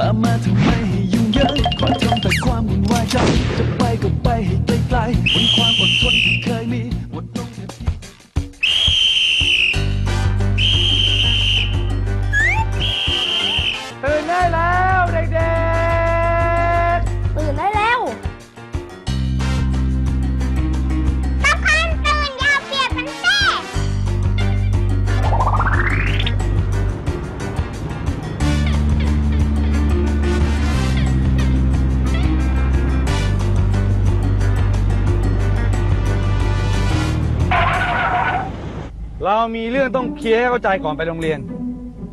ตามมาทำไมให้ยุ่งเยอะคอยทำแต่ความวุ่นวายใจจะไปก็ไปให้ไกลๆบนความ เรามีเรื่องต้องเคลียร์ให้เข้าใจก่อนไปโรงเรียน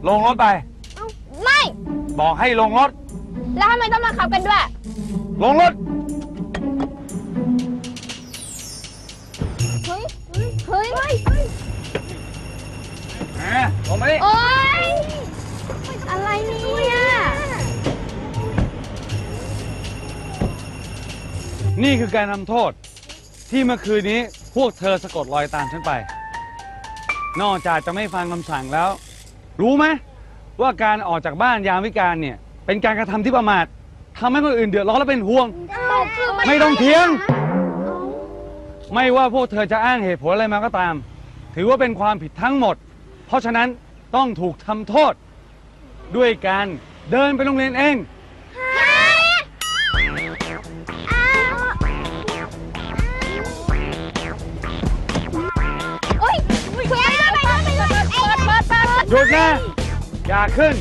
ลงรถไปไม่ บอกให้ลงรถ แล้วทำไมต้องมาขับกันด้วย ลงรถ เฮ้ย เฮ้ยแหมลงมาดิโอ๊ย อะไรเนี่ยนี่คือการทำโทษ ที่เมื่อคืนนี้พวกเธอสะกดรอยตามฉันไป นอกจากจะไม่ฟังคำสั่งแล้ว รู้ไหมว่าการออกจากบ้านยามวิการเนี่ย เป็นการกระทำที่ประมาททำให้คนอื่นเดือดร้อนและเป็นห่วงไม่ต้องเถียง ไม่ว่าพวกเธอจะอ้างเหตุผลอะไรมาก็ตาม ถือว่าเป็นความผิดทั้งหมด เพราะฉะนั้นต้องถูกทำโทษ ด้วยการเดินไปโรงเรียนเอง หยุดนะ อย่าขึ้น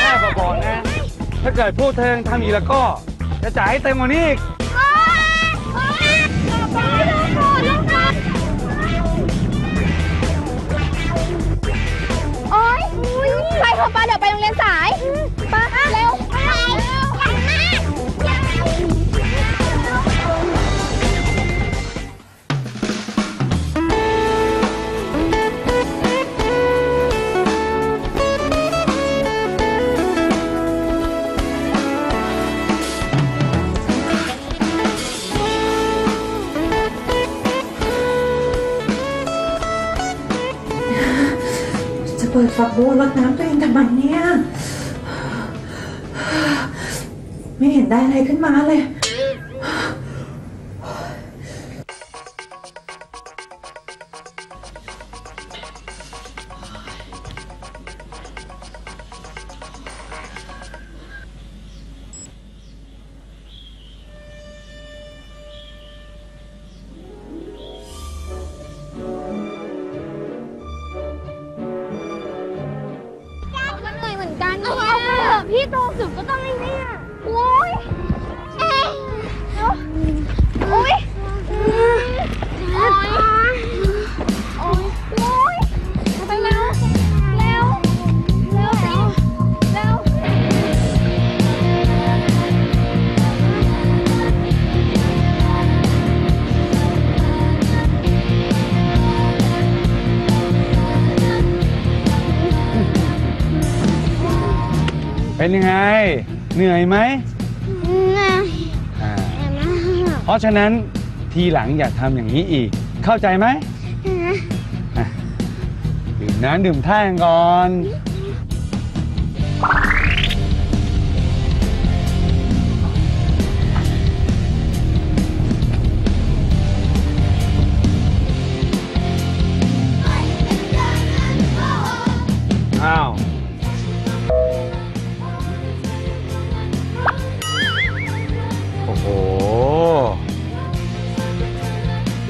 แค่บอกๆนะ ถ้าเกิดพวกเธอยังทำอีกแล้วก็ จะจ่ายให้เต็มกว่านี้อีก โอ๊ยไปเถอะป้าเดี๋ยวไปโรงเรียนสายป้า ปิดฝักบัวรดน้ำตัวเองทำไมเนี่ย ไม่เห็นได้อะไรขึ้นมาเลย พี่โตสุดก็ต้องไอ้เนี่ยโอ้ย เป็นยังไง เหนื่อยไหมน่ะอ่าเพราะฉะนั้นทีหลังอย่าทำอย่างนี้อีก เข้าใจไหมอะดื่มน้ำดื่มท่ากันก่อน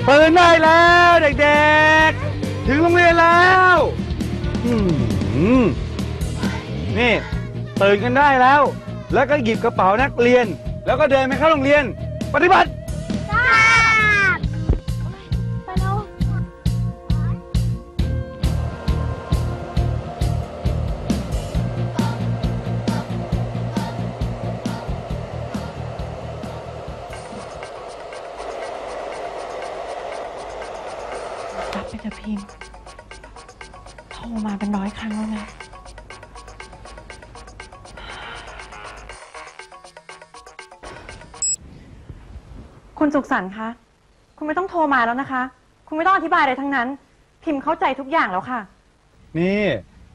ตื่นได้แล้วเด็กๆ ถึงโรงเรียนแล้วอืมนี่ตื่นกันได้แล้ว แล้วก็หยิบกระเป๋านักเรียน แล้วก็เดินไปเข้าโรงเรียน ปฏิบัติ คุณสุขสันต์คะ คุณไม่ต้องโทรมาแล้วนะคะ คุณไม่ต้องอธิบายอะไรทั้งนั้น พิมพ์เข้าใจทุกอย่างแล้วค่ะ นี่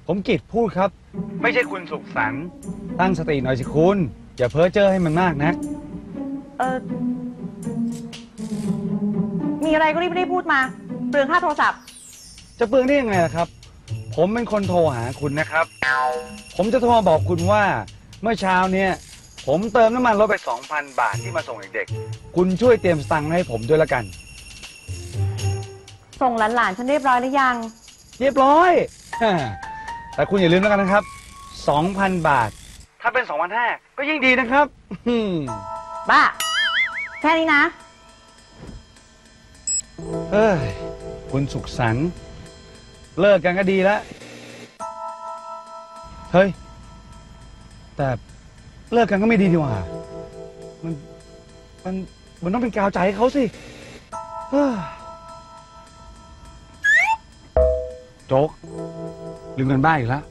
ผมกิดพูดครับ ไม่ใช่คุณสุขสันต์ตั้งสติหน่อยสิคุณ อย่าเพ้อเจ้อให้มันมากนะ เออมีอะไรก็รีบๆพูดมา เปลืองค่าโทรศัพท์ จะเปลืองได้ยังไงล่ะครับ ผมเป็นคนโทรหาคุณนะครับ ผมจะโทรมาบอกคุณว่า เมื่อเช้าเนี่ย ผมเติมน้ำมันรถไป 2,000 บาทที่มาส่งเด็กๆ คุณช่วยเตรียมสตังค์ให้ผมด้วยละกัน ส่งหลานๆฉันเรียบร้อยหรือยัง เรียบร้อย แต่คุณอย่าลืมแล้วกันนะครับ 2,000 บาท ถ้าเป็น 2,500 ก็ยิ่งดีนะครับอืมบ้า แค่นี้นะ เอ้ย คุณสุขสันต์เลิกกันก็ดีแล้ว เฮ้ย แต่ เลิกกันก็ไม่ดีดีกว่า มัน มัน มันต้องเป็นกาวใจให้เขาสิเฮ้ยโจ๊กลืมเงินบ้านอีกแล้ว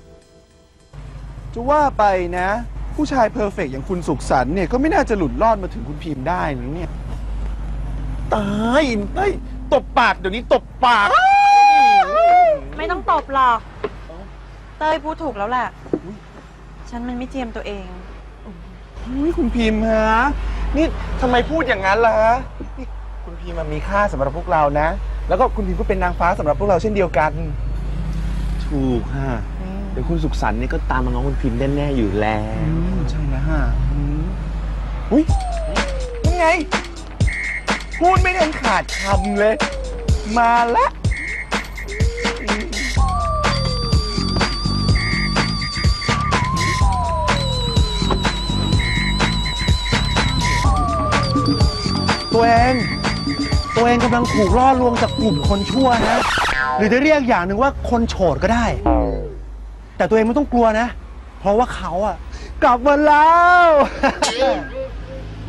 จะว่าไปนะ ผู้ชายเพอร์เฟกต์อย่างคุณสุขสันต์เนี่ย ก็ไม่น่าจะหลุดรอดมาถึงคุณพิมพ์ได้นะเนี่ย ตายเฮ้ยตบปากเดี๋ยวนี้ตบปาก ไม่ต้องตบหรอก เต้ยพูดถูกแล้วแหละ ฉันมันไม่เจียมตัวเอง อุ้ยคุณพิมพ์ฮะ นี่ทำไมพูดอย่างนั้นล่ะฮะนี่คุณพิมพ์มันมีค่าสำหรับพวกเรานะ แล้วก็คุณพิมพ์ก็เป็นนางฟ้าสำหรับพวกเราเช่นเดียวกัน ถูกฮะ เดี๋ยวคุณสุขสันต์นี่ก็ตามมาง้อคุณพิมพ์แน่ๆอยู่แล้อืวมใช่แล้วฮะอืมอุ้ยยังไง พูดไม่ทันขาดคำเลย มาละ ตัวเอง ตัวเองกำลังถูกล่อลวงจากกลุ่มคนชั่วนะ หรือจะเรียกอย่างหนึ่งว่าคนโฉดก็ได้ แต่ตัวเองไม่ต้องกลัวนะ เพราะว่าเขาอะกลับมาแล้ว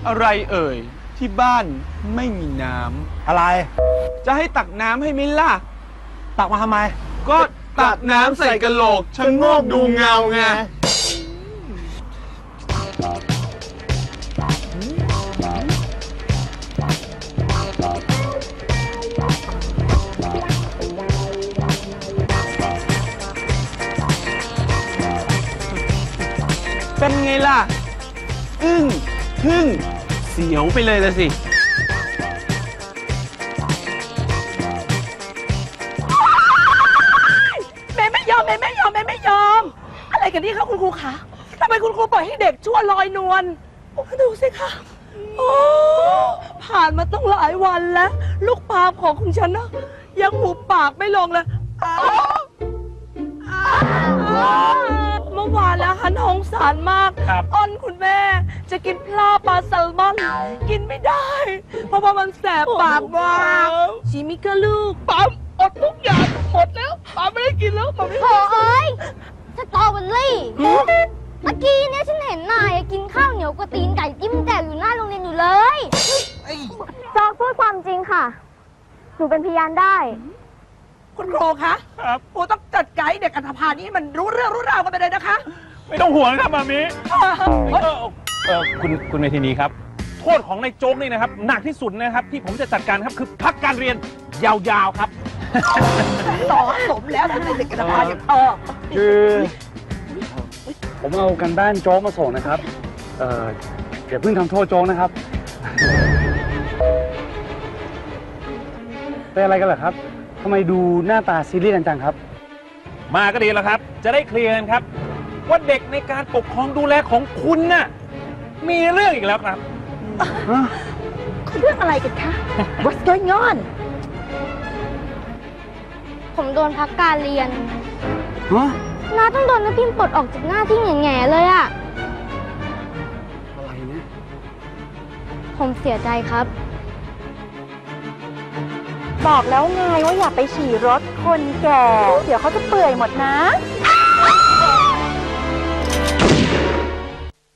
อะไรเอ่ย ที่บ้านไม่มีน้ำอะไรจะให้ตักน้ำให้ไหมล่ะ ตักมาทำไม ก็ตักน้ำใส่กระโหลกชะโงกดูเงาไง ล่ะ อึ้งทึ่ง เสียวไปเลยละสิแม่ไม่ยอมแม่ไม่ยอมแม่ไม่ยอม อะไรกันนี่คะคุณครูคะทำไมคุณครูปล่อยให้เด็กชั่วลอยนวลโอ้ดูสิคะโอ้ผ่านมาต้องหลายวันแล้ว ลูกปลาของของฉันนะยังหูปากไม่ลงเลยอ้าวอ้าว มื่อวานแล้วฮันหงสารมาก ครับ อ้อนคุณแม่ จะกินปลาปลาแซลมอน กินไม่ได้ เพราะว่ามันแสบปากมากชิมิกะลูก ปั๊มอดทุกอย่างหมดแล้วปั๊มไม่ได้กินแล้วปั๊มไม่โถเอ้ยสตรอเบอรี่เมื่อกี้เนี่ยฉันเห็นนายอะกินข้าวเหนียวกับตีนไก่จิ้มแจ่วอยู่หน้าโรงเรียนอยู่เลยจอกพูดความจริงค่ะ หนูเป็นพยานได้ คุณครูคะครับ ครูต้องจัดการให้เด็กอันธพาลนี้ให้มันรู้เรื่องรู้ราวกันไปเลยนะคะไม่ต้องห่วงนะครับมามิเออเออคุณคุณเมทินีครับ โทษของในายโจ๊กนี่นะครับ หนักที่สุดนะครับที่ผมจะจัดการครับคือพักการเรียนยาวๆครับ ต่อสมแล้วทั้งเด็กอันธพาลอย่างเออคือ ผมเอากันบ้านโจ๊กมาส่งนะครับ เอ่ออย่าเพิ่งทำโทษโจ๊กนะครับ เป็นอะไรกันเหรอครับ ทำไมดูหน้าตาซีเรียสกันจังครับ มาก็ดีแล้วครับ จะได้เคลียร์กันครับ ว่าเด็กในการปกครองดูแลของคุณน่ะมีเรื่องอีกแล้วครับ เรื่องอะไรกันคะ What's going on ผมโดนพักการเรียนฮะ น้าต้องโดนน้าพิมปลดออกจากหน้าที่แง่ๆเลยอะอะไรเนี่ยผมเสียใจครับ บอกแล้วไงว่าอย่าไปฉี่รถคนแก่ เดี๋ยวเขาจะเปื่อยหมดนะ